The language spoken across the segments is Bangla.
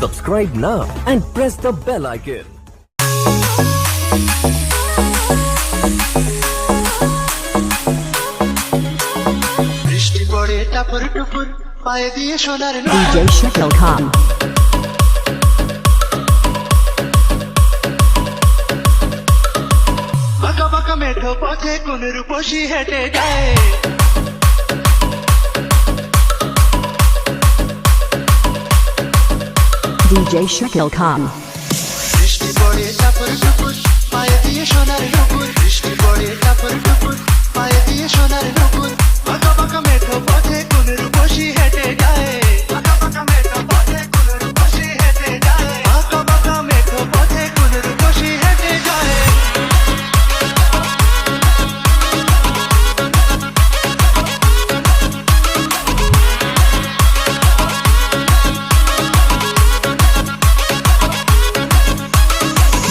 Subscribe now and press the bell icon. বৃষ্টি পড়ে টাপর টুপুর পায়ে দিয়ে মেঠো পথে কোন রূপসী হেঁটে যায় DJ Shekel Khan. বৃষ্টি পড়ে, তারপর দুপুর পায়ে দিয়ে সোনার দুপুর বৃষ্টি পড়ে, তারপর দুপুর পায়ে দিয়ে সোনার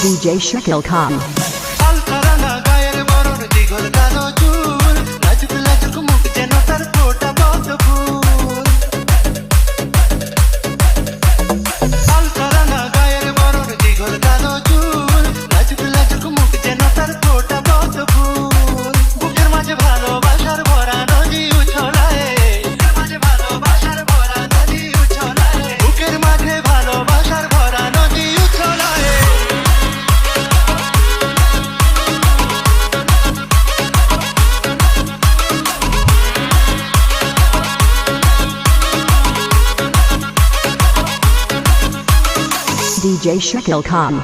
DJ Shakil Khan. DJ Shekel Khan.